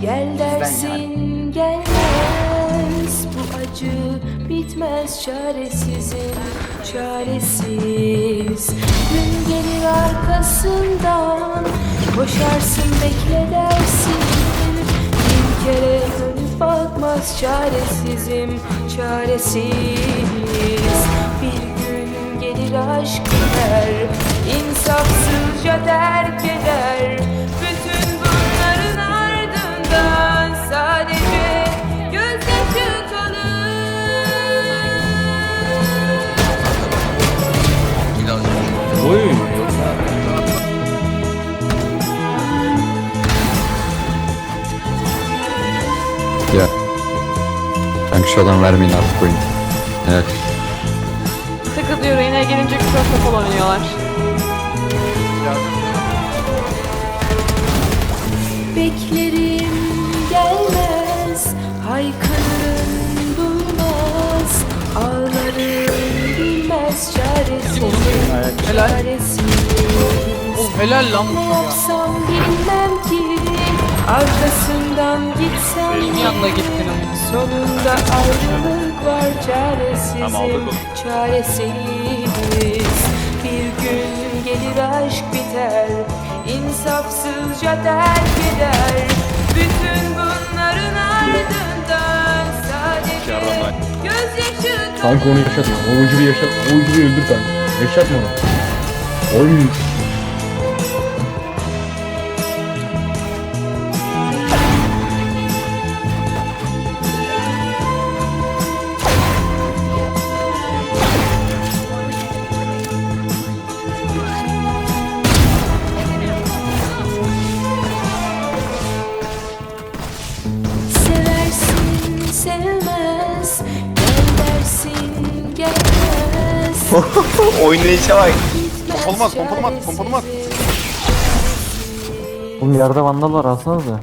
Gidersin gelmez. Bu acı bitmez çaresizim çaresiz. Gün gelir arkasından koşarsın bekle dersin. Bir kere dönüp bakmaz çaresizim çaresiz. Bir gün gelir aşk biter insafsızca terk eder Ya. Kanka şu adam vermeyin artık oyunu. Evet. Takı diyor yine gelince kısa futbol oynuyorlar. Beklerim gelmez Haykırırım duymaz Ağlarım bilmez. Çaresiz Oğlum helal lan bu Ne yapsam bilmem ki Arkasından gitsem Benim yanına gittin ama. Sonunda ayrılık var çaresizim Çaresiz Bir gün gelir aşk biter insafsızca terk eder Bütün bunların ardından sadece gözyaşı Kanka onu yaşatma. O ucuyu yaşatma. O ucuyu öldür kanka. Yaşatma onu. Oy. Sevmez Gel dersin gelmez Oynayışa bak. Gitmez Pompalama at, pompalama at, pompalama at. çaresiz. Oğlum yerde vandal var alsanıza.